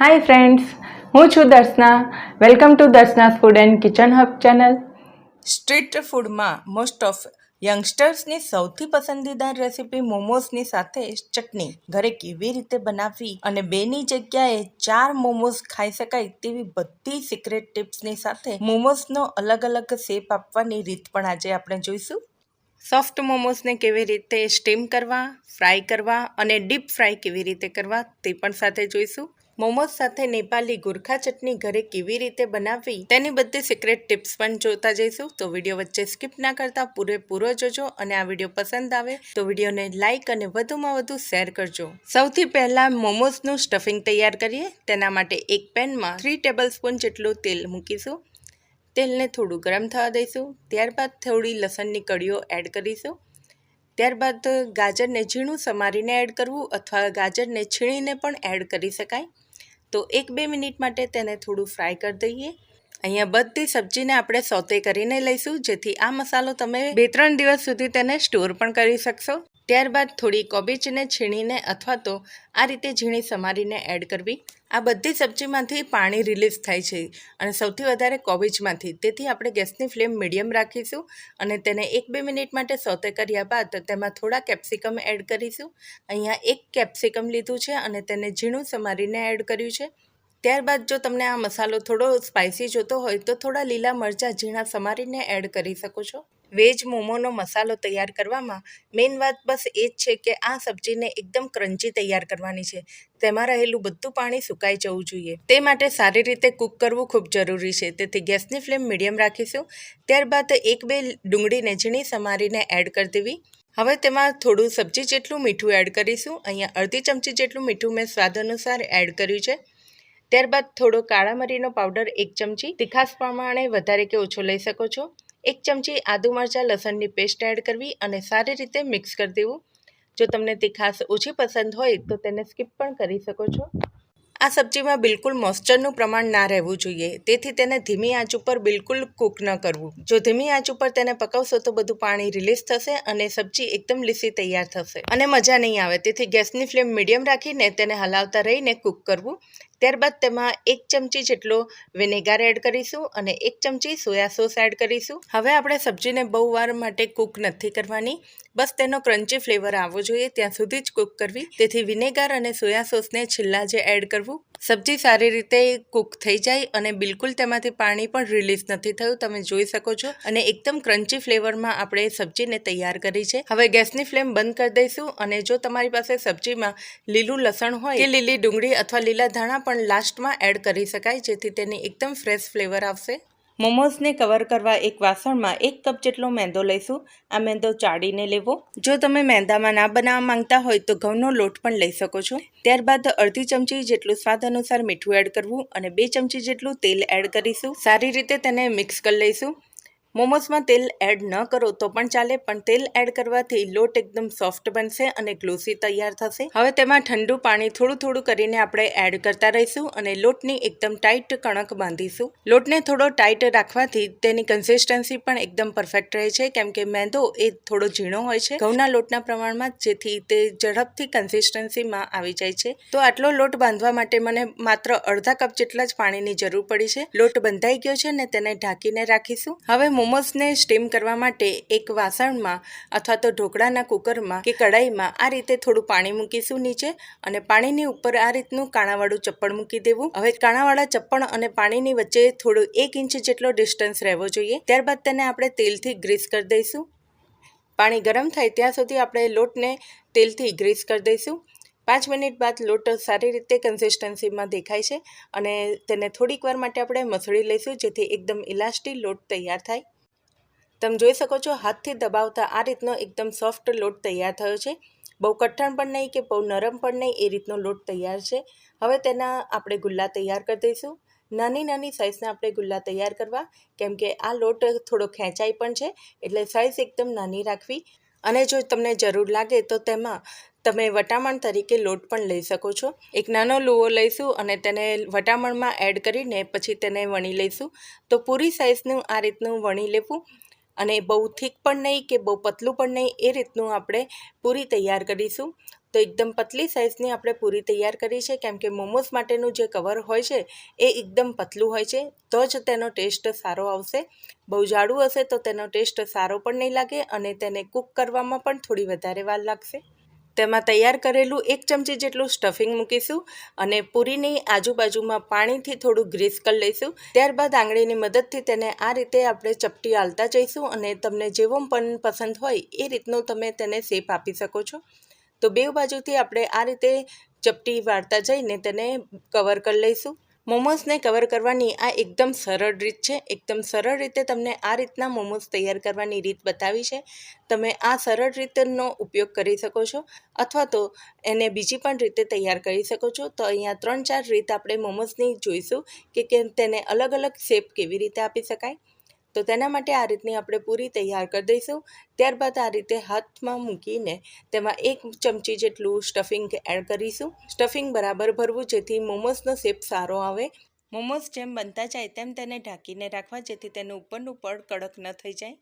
હાય friends હું છું Darshana. Welcome to Darshana food and kitchen hub channel street ફૂડમાં most of યંગસ્ટર્સની સૌથી પસંદીદાર રેસિપી મોમોઝની સાથે ચટણી, ઘરે કેવી રીતે બનાવવી અને બેની જગ્યાએ ચાર મોમોઝ ખાઈ શકાય તેવી બધી સિક્રેટ ટિપ્સની સાથે મોમોઝનો અલગ અલગ શેપ આપવાની રીત પણ આજે આપણે જોઈશું. સોફ્ટ મોમોઝને કેવી રીતે સ્ટીમ કરવા ફ્રાય કરવા અને ડીપ ફ્રાય કેવી રીતે કરવા તે પણ સાથે જોઈશું. મોમોઝ સાથે નેપાલી ગુરખા ચટણી ઘરે કેવી રીતે બનાવવી? તેની બધી સિક્રેટ ટિપ્સ પણ જોતા જઈશું. તો વીડિયો વચ્ચે સ્કીપ ના કરતા પૂરેપૂરો જોજો અને આ વીડિયો પસંદ આવે તો વિડીયોને લાઇક અને વધુમાં વધુ શેર કરજો. સૌથી પહેલાં મોમોઝનું સ્ટફિંગ તૈયાર કરીએ. તેના માટે એક પેનમાં થ્રી ટેબલ સ્પૂન જેટલું તેલ મૂકીશું. તેલને થોડું ગરમ થવા દઈશું. ત્યારબાદ થોડી લસણની કળીઓ એડ કરીશું. ત્યારબાદ ગાજરને ઝીણું સમારીને એડ કરવું અથવા ગાજરને છીણીને પણ એડ કરી શકાય. તો એક બે મિનિટ માટે તેને થોડું ફ્રાય કરી દઈએ. અહીંયા બધી સબ્જીને આપણે સોતે કરીને લઈશું, જેથી આ મસાલો તમે બે ત્રણ દિવસ સુધી તેને સ્ટોર પણ કરી શકશો. ત્યારબાદ થોડી કોબીજને છીણીને અથવા તો આ રીતે ઝીણી સમારીને એડ કરવી. આ બધી સબ્જીમાંથી પાણી રિલીઝ થાય છે અને સૌથી વધારે કોબીજમાંથી. તેથી આપણે ગેસની ફ્લેમ મીડિયમ રાખીશું અને તેને એક બે મિનિટ માટે સોતે કર્યા બાદ તેમાં થોડા કેપ્સિકમ એડ કરીશું. અહીંયા એક કેપ્સિકમ લીધું છે અને તેને ઝીણું સમારીને એડ કર્યું છે. ત્યારબાદ જો તમને આ મસાલો થોડો સ્પાઇસી જોતો હોય તો થોડા લીલા મરચાં ઝીણા સમારીને એડ કરી શકો છો. વેજ મોમોનો મસાલો તૈયાર કરવામાં મેઇન વાત બસ એ જ છે કે આ સબ્જીને એકદમ ક્રન્ચી તૈયાર કરવાની છે. તેમાં રહેલું બધું પાણી સુકાઈ જવું જોઈએ. તે માટે સારી રીતે કૂક કરવું ખૂબ જરૂરી છે. તેથી ગેસની ફ્લેમ મીડિયમ રાખીશું. ત્યારબાદ એક બે ડુંગળીને ઝીણી સમારીને એડ કરી દેવી. હવે તેમાં થોડું સબ્જી જેટલું મીઠું એડ કરીશું. અહીંયા અડધી ચમચી જેટલું મીઠું મેં સ્વાદ અનુસાર એડ કર્યું છે. ત્યારબાદ થોડો કાળા મરીનો પાવડર એક ચમચી. તીખાસ પ્રમાણે વધારે કે ઓછો લઈ શકો છો. એક ચમચી આદુ મરચાં લસણની પેસ્ટ એડ કરવી અને સારી રીતે મિક્સ કરી દેવું. જો તમને તીખાસ ઓછી પસંદ હોય તો તેને સ્કીપ પણ કરી શકો છો. આ સબ્જીમાં બિલકુલ મોઇસ્ચરનું પ્રમાણ ના રહેવું જોઈએ. તેથી તેને ધીમી આંચ ઉપર બિલકુલ કૂક ન કરવું. જો ધીમી આંચ ઉપર તેને પકવશો તો બધું પાણી રિલીઝ થશે અને સબ્જી એકદમ લીસી તૈયાર થશે. અને મજા નહીં આવે. તેથી ગેસની ફ્લેમ મીડિયમ રાખીને તેને હલાવતા રહીને કૂક કરવું. ત્યારબાદ તેમાં એક ચમચી જેટલો વિનેગાર એડ કરીશું અને એક ચમચી સોયા સોસ એડ કરીશું. હવે આપણે સબ્જીને બહુ વાર માટે કૂક નથી કરવાની. બસ તેનો ક્રન્ચી ફ્લેવર આવવો જોઈએ, ત્યાં સુધી જ કૂક કરવી. તેથી વિનેગાર અને સોયા સોસને છેલ્લા જે એડ કરવું. સબ્જી સારી રીતે કૂક થઈ જાય અને બિલકુલ તેમાંથી પાણી પણ રિલીઝ નથી થયું. તમે જોઈ શકો છો. અને એકદમ ક્રન્ચી ફ્લેવરમાં આપણે સબ્જીને તૈયાર કરી છે. હવે ગેસની ફ્લેમ બંધ કરી દઈશું અને જો તમારી પાસે સબ્જીમાં લીલું લસણ હોય કે લીલી ડુંગળી અથવા લીલા ધાણા પણ લાસ્ટમાં એડ કરી શકાય જેથી તેની એકદમ ફ્રેશ ફ્લેવર આવશે. મોમોઝને કવર કરવા એક વાસણમાં એક કપ જેટલો મેંદો લઈશું. આ મેંદો ચાળીને લેવો. જો તમે મેંદામાં ના બનાવવા માંગતા હોય તો ઘઉંનો લોટ પણ લઈ શકો છો. ત્યારબાદ અડધી ચમચી જેટલું સ્વાદ અનુસાર મીઠું એડ કરવું અને બે ચમચી જેટલું તેલ એડ કરીશું. સારી રીતે તેને મિક્સ કરી લઈશું. મોમોઝમાં તેલ એડ ન કરો તો પણ ચાલે, પણ તેલ એડ કરવાથી લોટ એકદમ સોફ્ટ બનશે અને ગ્લોસી તૈયાર થશે. હવે તેમાં ઠંડુ પાણી થોડું થોડું કરીને આપણે એડ કરતા રહીશું અને લોટની એકદમ ટાઈટ કણક બાંધીશું. લોટને થોડો ટાઈટ રાખવાથી તેની કન્સિસ્ટન્સી પણ એકદમ પરફેક્ટ રહે છે, કેમ કે મેંદો એ થોડો ઝીણો હોય છે. ઘઉંના લોટના પ્રમાણમાં જેથી તે ઝડપથી કન્સિસ્ટન્સીમાં આવી જાય છે. તો આટલો લોટ બાંધવા માટે મને માત્ર અડધા કપ જેટલા જ પાણીની જરૂર પડી છે. લોટ બંધાઈ ગયો છે ને તેને ઢાંકીને રાખીશું. હવે મોમોઝને સ્ટીમ કરવા માટે એક વાસણમાં અથવા તો ઢોકળાના કુકરમાં કે કઢાઈમાં આ રીતે થોડું પાણી મૂકીશું નીચે અને પાણીની ઉપર આ રીતનું કાણાવાળું ચપ્પણ મૂકી દેવું. હવે કાણાવાળા ચપ્પણ અને પાણીની વચ્ચે થોડું એક ઇંચ જેટલો ડિસ્ટન્સ રહેવો જોઈએ. ત્યારબાદ તેને આપણે તેલથી ગ્રીસ કરી દઈશું. પાણી ગરમ થાય ત્યાં સુધી આપણે લોટને તેલથી ગ્રીસ કરી દઈશું. પાંચ મિનિટ બાદ લોટ સારી રીતે કન્સિસ્ટન્સીમાં દેખાય છે અને તેને થોડીક વાર માટે આપણે મસળી લઈશું જેથી એકદમ ઇલાસ્ટી લોટ તૈયાર થાય. તમે જોઈ શકો છો, હાથથી દબાવતા આ રીતનો એકદમ સોફ્ટ લોટ તૈયાર થયો છે. બહુ કઠણ પણ નહીં કે બહુ નરમ પણ નહીં, એ રીતનો લોટ તૈયાર છે. હવે તેના આપણે ગુલ્લા તૈયાર કરી દઈશું. નાની નાની સાઇઝના આપણે ગુલ્લા તૈયાર કરવા, કેમ કે આ લોટ થોડો ખેંચાઈ પણ છે, એટલે સાઇઝ એકદમ નાની રાખવી. અને જો તમને જરૂર લાગે તો તેમાં તમે વટામણ તરીકે લોટ પણ લઈ શકો છો. એક નાનો લુઓ લઈશું અને તેને વટામણમાં એડ કરીને પછી તેને વણી લઈશું. તો પૂરી સાઇઝનું આ રીતનું વણી લેવું. અને બહુ થીક પણ નહીં કે બહુ પતલું પણ નહીં, એ રીતનું આપણે પૂરી તૈયાર કરીશું. તો એકદમ પતલી સાઇઝની આપણે પૂરી તૈયાર કરી છે, કેમ કે મોમોસ માટેનું જે કવર હોય છે, એ એકદમ પતલું હોય છે, તો જ તેનો ટેસ્ટ સારો આવશે. બહુ જાડું હશે તો તેનો ટેસ્ટ સારો પણ નહીં લાગે અને તેને કૂક કરવામાં પણ થોડી વધારે વાર લાગશે. તેમાં તૈયાર કરેલું એક ચમચી જેટલું સ્ટફિંગ મૂકીશું અને પૂરીની આજુબાજુમાં પાણીથી થોડું ગ્રીસ કરી લઈશું. ત્યારબાદ આંગળીની મદદથી તેને આ રીતે આપણે ચપટી આલતા જઈશું અને તમને જેવો પણ પસંદ હોય એ રીતનું તમે તેને શેપ આપી શકો છો. તો બે બાજુથી આપણે આ રીતે ચપટી વાળતા જઈને તેને કવર કરી લઈશું. મોમોસને કવર કરવાની આ એકદમ સરળ રીત છે. એકદમ સરળ રીતે તમને આ રીતના મોમોસ તૈયાર કરવાની રીત બતાવી છે. તમે આ સરળ રીતનો ઉપયોગ કરી શકો છો અથવા તો એને બીજી પણ રીતે તૈયાર કરી શકો છો. તો અહીંયા ત્રણ ચાર રીત આપણે મોમોસની જોઈશું કે કે તેને અલગ અલગ શેપ કેવી રીતે આપી શકાય. તો તેના માટે આ રીતની આપણે પૂરી તૈયાર કરી દઈશું. ત્યારબાદ આ રીતે હાથમાં મૂકીને તેમાં એક ચમચી જેટલું સ્ટફિંગ એડ કરીશું. સ્ટફિંગ બરાબર ભરવું જેથી મોમોસનો શેપ સારો આવે. મોમોસ જેમ બનતા જાય તેમ તેને ઢાંકીને રાખવા જેથી તેનું ઉપરનું પડ કડક ન થઈ જાય.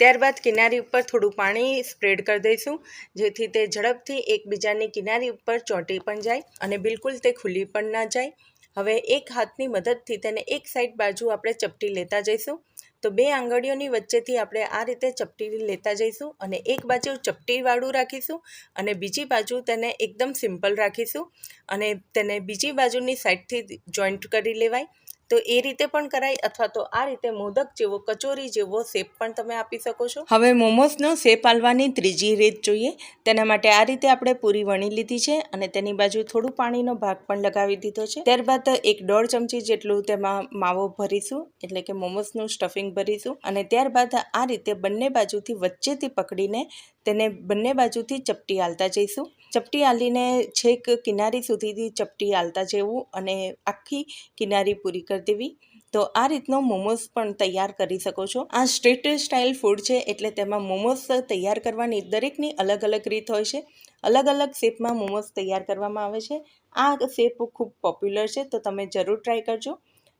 ત્યારબાદ કિનારી ઉપર થોડું પાણી સ્પ્રેડ કરી દઈશું જેથી તે ઝડપથી એકબીજાની કિનારી ઉપર ચોંટી પણ જાય અને બિલકુલ તે ખુલ્લી પણ ના જાય. હવે એક હાથની મદદથી તેને એક સાઈડ બાજુ આપણે ચપટી લેતા જઈશું. તો બે આંગળીઓની વચ્ચેથી આપણે આ રીતે ચપટી લેતા જઈશું અને એક બાજુ ચપટીવાળું રાખીશું અને બીજી બાજુ તેને એકદમ સિમ્પલ રાખીશું અને તેને બીજી બાજુની સાઈડથી જોઈન્ટ કરી લેવાય. તો એ રીતે પણ કરાય અથવા તો આ રીતે મોદક જેવો, કચોરી જેવો શેપ પણ તમે આપી શકો છો. હવે મોમોસનો શેપ આલવાની ત્રીજી રીત જોઈએ. તેના માટે આ રીતે આપણે પૂરી વણી લીધી છે અને તેની બાજુ થોડું પાણીનો ભાગ પણ લગાવી દીધો છે. ત્યારબાદ એક દોઢ ચમચી જેટલું તેમાં માવો ભરીશું, એટલે કે મોમોસનું સ્ટફિંગ ભરીશું અને ત્યારબાદ આ રીતે બંને બાજુથી વચ્ચેથી પકડીને તેને બંને બાજુથી ચપટી હાલતા જઈશું. ચપટી હાલીને છેક કિનારી સુધીથી ચપટી હાલતા જવું અને આખી કિનારી પૂરી કરી દેવી. તો આ રીતનો મોમોસ પણ તૈયાર કરી શકો છો. આ સ્ટ્રીટ સ્ટાઇલ ફૂડ છે એટલે તેમાં મોમોસ તૈયાર કરવાની દરેકની અલગ અલગ રીત હોય છે. અલગ અલગ શેપમાં મોમોસ તૈયાર કરવામાં આવે છે. આ શેપ ખૂબ પોપ્યુલર છે તો તમે જરૂર ટ્રાય કરજો.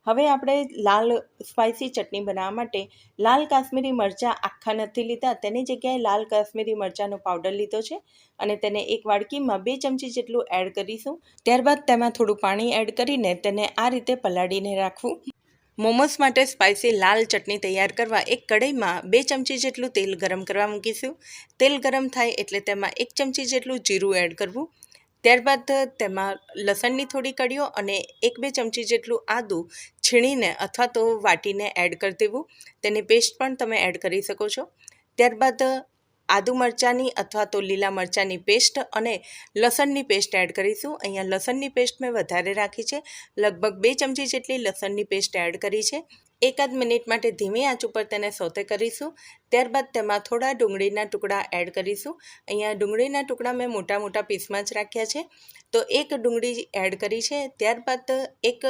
હવે આપણે લાલ સ્પાઇસી ચટણી બનાવવા માટે લાલ કાશ્મીરી મરચાં આખા નથી લીધા. તેની જગ્યાએ લાલ કાશ્મીરી મરચાંનો પાવડર લીધો છે અને તેને એક વાડકીમાં બે ચમચી જેટલું એડ કરીશું. ત્યારબાદ તેમાં થોડું પાણી એડ કરીને તેને આ રીતે પલાળીને રાખવું. મોમોસ માટે સ્પાઇસી લાલ ચટણી તૈયાર કરવા એક કઢાઈમાં બે ચમચી જેટલું તેલ ગરમ કરવા મૂકીશું. તેલ ગરમ થાય એટલે તેમાં એક ચમચી જેટલું જીરું એડ કરવું. ત્યારબાદ તેમાં લસણની થોડી કળીઓ અને એક બે ચમચી જેટલું આદું છીણીને અથવા તો વાટીને એડ કરી દેવું. તેની પેસ્ટ પણ તમે એડ કરી શકો છો. ત્યારબાદ આદુ મરચાંની અથવા તો લીલા મરચાંની પેસ્ટ અને લસણની પેસ્ટ એડ કરીશું. અહીંયા લસણની પેસ્ટ મેં વધારે રાખી છે. લગભગ બે ચમચી જેટલી લસણની પેસ્ટ એડ કરી છે. એકાદ મિનિટ માટે ધીમી આંચ ઉપર તેને સોતે કરીશું. ત્યારબાદ તેમાં થોડા ડુંગળીના ટુકડા એડ કરીશું. અહીંયા ડુંગળીના ટુકડા મેં મોટા મોટા પીસમાં જ રાખ્યા છે. તો એક ડુંગળી એડ કરી છે. ત્યારબાદ એક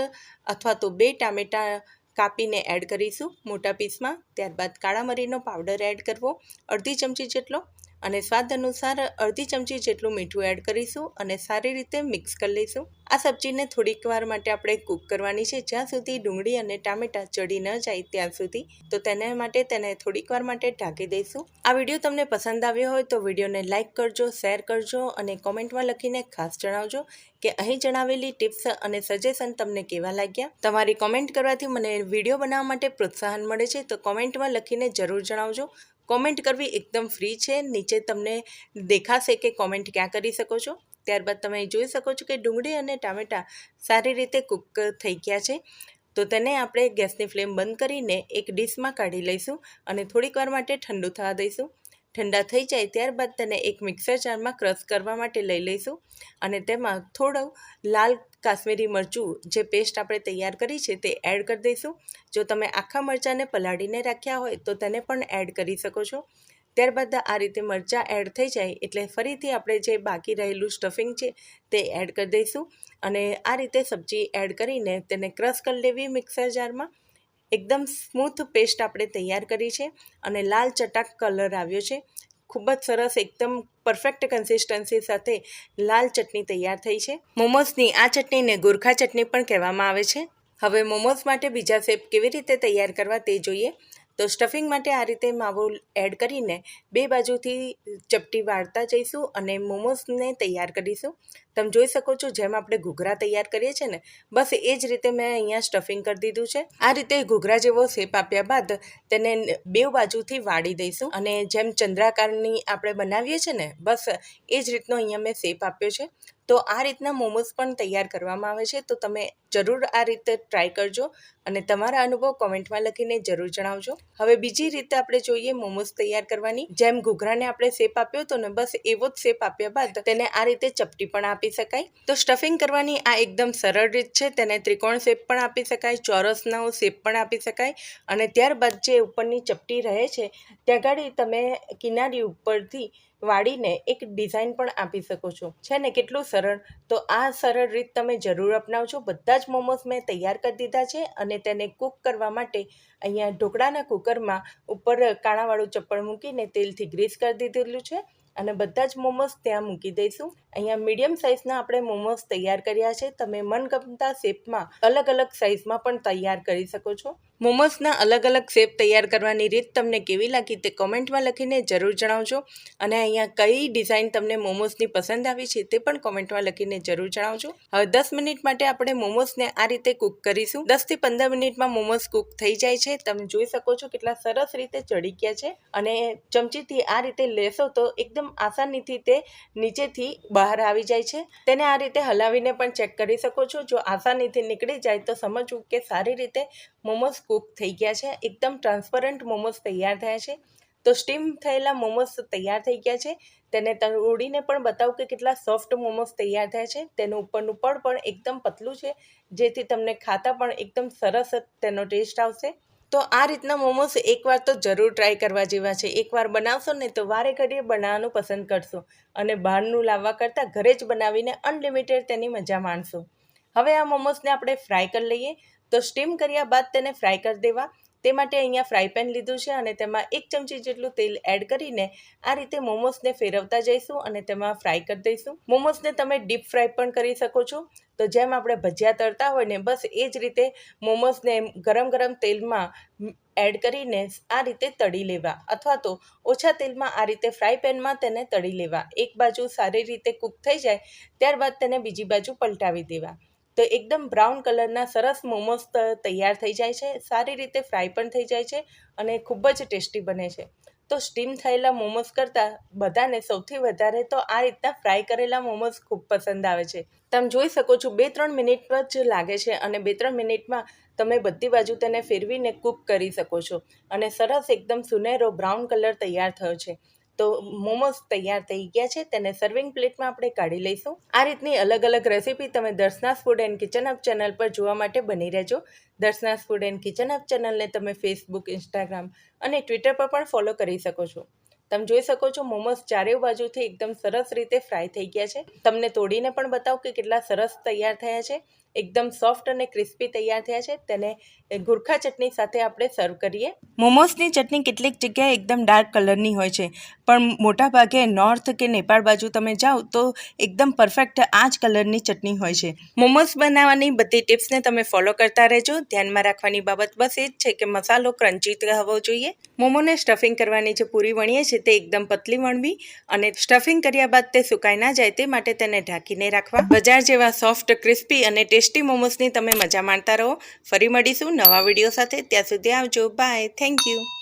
અથવા તો બે ટામેટાં કાપીને એડ કરીશું મોટા પીસમાં. ત્યારબાદ કાળા મરીનો પાવડર એડ કરવો. અડધી ચમચી જેટલો અને સ્વાદ અનુસાર અડધી ચમચી જેટલું મીઠું એડ કરીશું અને સારી રીતે મિક્સ કરી લઈશું. આ સબ્જીને થોડીક વાર માટે આપણે કૂક કરવાની છે. જ્યાં સુધી ડુંગળી અને ટામેટાં ચડી ન જાય ત્યાં સુધી, તો તેને માટે તેને થોડીક વાર માટે ઢાંકી દઈશું. આ વીડિયો તમને પસંદ આવ્યો હોય તો વિડીયોને લાઇક કરજો શેર કરજો અને કોમેન્ટમાં લખીને ખાસ જણાવજો કે અહીં જણાવેલી ટિપ્સ અને સજેશન તમને કેવા લાગ્યા. તમારી કોમેન્ટ કરવાથી મને વીડિયો બનાવવા માટે પ્રોત્સાહન મળે છે. તો કોમેન્ટમાં લખીને જરૂર જણાવજો. કોમેન્ટ કરવી એકદમ ફ્રી છે. નીચે તમને દેખાશે કે કોમેન્ટ ક્યાં કરી શકો છો. ત્યારબાદ તમે જોઈ શકો છો કે ડુંગળી અને ટામેટાં સારી રીતે કૂક થઈ ગયા છે. તો તેને આપણે ગેસની ફ્લેમ બંધ કરીને એક ડીશમાં કાઢી લઈશું અને થોડીક વાર માટે ઠંડુ થવા દઈશું. ઠંડા થઈ જાય ત્યારબાદ તેને એક મિક્સર જારમાં ક્રશ કરવા માટે લઈ લઈશું અને તેમાં થોડું લાલ કાશ્મીરી મરચું જે પેસ્ટ આપણે તૈયાર કરી છે તે એડ કરી દઈશું. જો તમે આખા મરચાંને પલાળીને રાખ્યા હોય તો તેને પણ એડ કરી શકો છો. ત્યારબાદ આ રીતે મરચાં એડ થઈ જાય એટલે ફરીથી આપણે જે બાકી રહેલું સ્ટફિંગ છે તે એડ કરી દઈશું અને આ રીતે સબ્જી એડ કરીને તેને ક્રશ કરી લેવી મિક્સર જારમાં. એકદમ સ્મૂથ પેસ્ટ આપણે તૈયાર કરી છે અને લાલ ચટાક કલર આવ્યો છે. ખૂબ જ સરસ, એકદમ પરફેક્ટ કન્સિસ્ટન્સી સાથે લાલ ચટણી તૈયાર થઈ છે. મોમોઝની આ ચટણીને ગુરખા ચટણી પણ કહેવામાં આવે છે. હવે મોમોઝ માટે બીજા શેપ કેવી રીતે તૈયાર કરવા તે જોઈએ. તો સ્ટફિંગ માટે આ રીતે માવો એડ કરીને બે બાજુથી ચપટી વાળતા જઈશું અને મોમોસને તૈયાર કરીશું. તમે જોઈ શકો છો જેમ આપણે ઘૂઘરા તૈયાર કરીએ છીએ ને, બસ એ જ રીતે મેં અહીંયા સ્ટફિંગ કરી દીધું છે. આ રીતે ઘૂઘરા જેવો શેપ આપ્યા બાદ તેને બે બાજુથી વાળી દઈશું અને જેમ ચંદ્રાકારની આપણે બનાવીએ છીએ ને, બસ એ જ રીતનો અહીંયા મેં શેપ આપ્યો છે. તો આ રીતના મોમોસ પણ તૈયાર કરવામાં આવે છે. તો તમે જરૂર આ રીતે ટ્રાય કરજો અને તમારા અનુભવ કોમેન્ટમાં લખીને જરૂર જણાવજો. હવે બીજી રીતે આપણે જોઈએ મોમોસ તૈયાર કરવાની. જેમ ઘૂઘરાને આપણે શેપ આપ્યો હતો ને, બસ એવો જ શેપ આપ્યા બાદ તેને આ રીતે ચપટી પણ આપી શકાય. તો સ્ટફિંગ કરવાની આ એકદમ સરળ રીત છે. તેને ત્રિકોણ શેપ પણ આપી શકાય ચોરસનો શેપ પણ આપી શકાય અને ત્યારબાદ જે ઉપરની ચપટી રહે છે, ત્યાં ગાડી તમે કિનારી ઉપરથી વાળીને એક ડિઝાઇન પણ આપી શકો છો. છે ને? કેટલું સરળ. તો આ સરળ રીત તમે જરૂર અપનાવજો. બધા જ મોમોસ મેં તૈયાર કરી દીધા છે અને તેને કૂક કરવા માટે અહીંયા ઢોકળાના કુકરમાં ઉપર કાણાવાળું ચપ્પળ મૂકીને તેલથી ગ્રીસ કરી દીધેલું છે અને બધા જ મોમોસ ત્યાં મૂકી દઈશું. અહીંયા મીડિયમ સાઇઝના આપણે મોમોસ તૈયાર કર્યા છે. તમે મનગમતા શેપમાં અલગ અલગ સાઇઝમાં પણ તૈયાર કરી શકો છો. મોમોસના અલગ અલગ શેપ તૈયાર કરવાની રીત તમને કેવી લાગી તે કોમેન્ટમાં લખીને જરૂર જણાવજો. અને અહીંયા કઈ ડિઝાઇન તમને મોમોસની પસંદ આવી છે તે પણ કોમેન્ટમાં લખીને જરૂર જણાવજો. હવે દસ મિનિટ માટે આપણે મોમોસને આ રીતે કૂક કરીશું. દસથી પંદર મિનિટમાં મોમોસ કૂક થઈ જાય છે. તમે જોઈ શકો છો કેટલા સરસ રીતે ચડી ગયા છે. અને ચમચીથી આ રીતે લેશો તો એકદમ આસાનીથી તે નીચેથી બહાર આવી જાય છે. તેને આ રીતે હલાવીને પણ ચેક કરી શકો છો. જો આસાનીથી નીકળી જાય તો સમજવું કે સારી રીતે મોમોસ કૂક થઈ ગયા છે. એકદમ ટ્રાન્સપરન્ટ મોમોસ તૈયાર થયા છે. તો સ્ટીમ થયેલા મોમોસ તૈયાર થઈ ગયા છે. તેને તોડીને પણ બતાવું કે કેટલા સોફ્ટ મોમોસ તૈયાર થયા છે. તેનું ઉપરનું પડ પણ એકદમ પતલું છે. જેથી તમને ખાતા પણ એકદમ સરસ તેનો ટેસ્ટ આવશે. તો આ રીતના મોમોસ એકવાર તો જરૂર ટ્રાય કરવા જેવા છે. એકવાર બનાવશો ને તો વારે ઘડીએ બનાવવાનું પસંદ કરશો અને બહારનું લાવવા કરતાં ઘરે જ બનાવીને અનલિમિટેડ તેની મજા માણશો. હવે આ મોમોસને આપણે ફ્રાય કરી લઈએ. તો સ્ટીમ કર્યા બાદ તેને ફ્રાય કરી દેવા. તે માટે અહીંયા ફ્રાય પેન લીધું છે અને તેમાં એક ચમચી જેટલું તેલ એડ કરીને આ રીતે મોમોસને ફેરવતા જઈશું અને તેમાં ફ્રાય કરી દઈશું. મોમોસને તમે ડીપ ફ્રાય પણ કરી શકો છો. તો જેમ આપણે ભજીયા તળતા હોય ને બસ એ જ રીતે મોમોસને ગરમ ગરમ તેલમાં એડ કરીને આ રીતે તળી લેવા. અથવા તો ઓછા તેલમાં આ રીતે ફ્રાય પેનમાં તેને તળી લેવા. એક બાજુ સારી રીતે કૂક થઈ જાય, ત્યારબાદ તેને બીજી બાજુ પલટાવી દેવા. તો એકદમ બ્રાઉન કલરના સરસ મોમોસ તૈયાર થઈ જાય છે, સારી રીતે ફ્રાય પણ થઈ જાય છે અને ખૂબ જ ટેસ્ટી બને છે. તો સ્ટીમ થયેલા મોમોસ કરતાં બધાને સૌથી વધારે તો આ રીતના ફ્રાય કરેલા મોમોસ ખૂબ પસંદ આવે છે. તમે જોઈ શકો છો બે ત્રણ મિનિટ જ લાગે છે અને બે ત્રણ મિનિટમાં તમે બધી બાજુ તેને ફેરવીને કૂક કરી શકો છો. અને સરસ એકદમ સુનેરો બ્રાઉન કલર તૈયાર થયો છે. તો મોમોસ તૈયાર થઈ ગયા છે. તેને સર્વિંગ પ્લેટમાં આપણે કાઢી લઈશું. આ રીતની અલગ અલગ રેસીપી તમે Darshana's food and kitchen hub channel પર જોવા માટે બની રહેજો. Darshana's food and kitchen hub ચેનલને તમે ફેસબુક ઇન્સ્ટાગ્રામ અને ટ્વિટર પર પણ ફોલો કરી શકો છો. તમે જોઈ શકો છો મોમોસ ચારેય બાજુથી એકદમ સરસ રીતે ફ્રાય થઈ ગયા છે. તમને તોડીને પણ બતાવું કે કેટલા સરસ તૈયાર થયા છે. એકદમ સોફ્ટ અને ક્રિસ્પી તૈયાર થયા છે. તેને ગુરખા ચટણી સાથે આપણે સર્વ કરીએ. મોમોસની ચટણી કેટલીક જગ્યાએ એકદમ ડાર્ક કલરની હોય છે. પણ મોટાભાગે નોર્થ કે નેપાળ બાજુ તમે જાઓ તો એકદમ પરફેક્ટ આ જ કલરની ચટણી હોય છે. મોમોસ બનાવવાની બધી ટિપ્સને તમે ફોલો કરતા રહેજો. ધ્યાનમાં રાખવાની બાબત બસ એ જ છે કે મસાલો ક્રંચી હોવો જોઈએ. મોમોને સ્ટફિંગ કરવાની જે પૂરી વણીએ છીએ તે એકદમ પતલી વણવી અને સ્ટફિંગ કર્યા બાદ તે સુકાઈ ના જાય તે માટે તેને ઢાંકીને રાખવા. બજાર જેવા સોફ્ટ ક્રિસ્પી અને ટેસ્ટી મોમોસની તમે મજા માણતા રહો. ફરી મળીશું નવા વીડિયો સાથે. ત્યાં સુધી આવજો. Bye thank you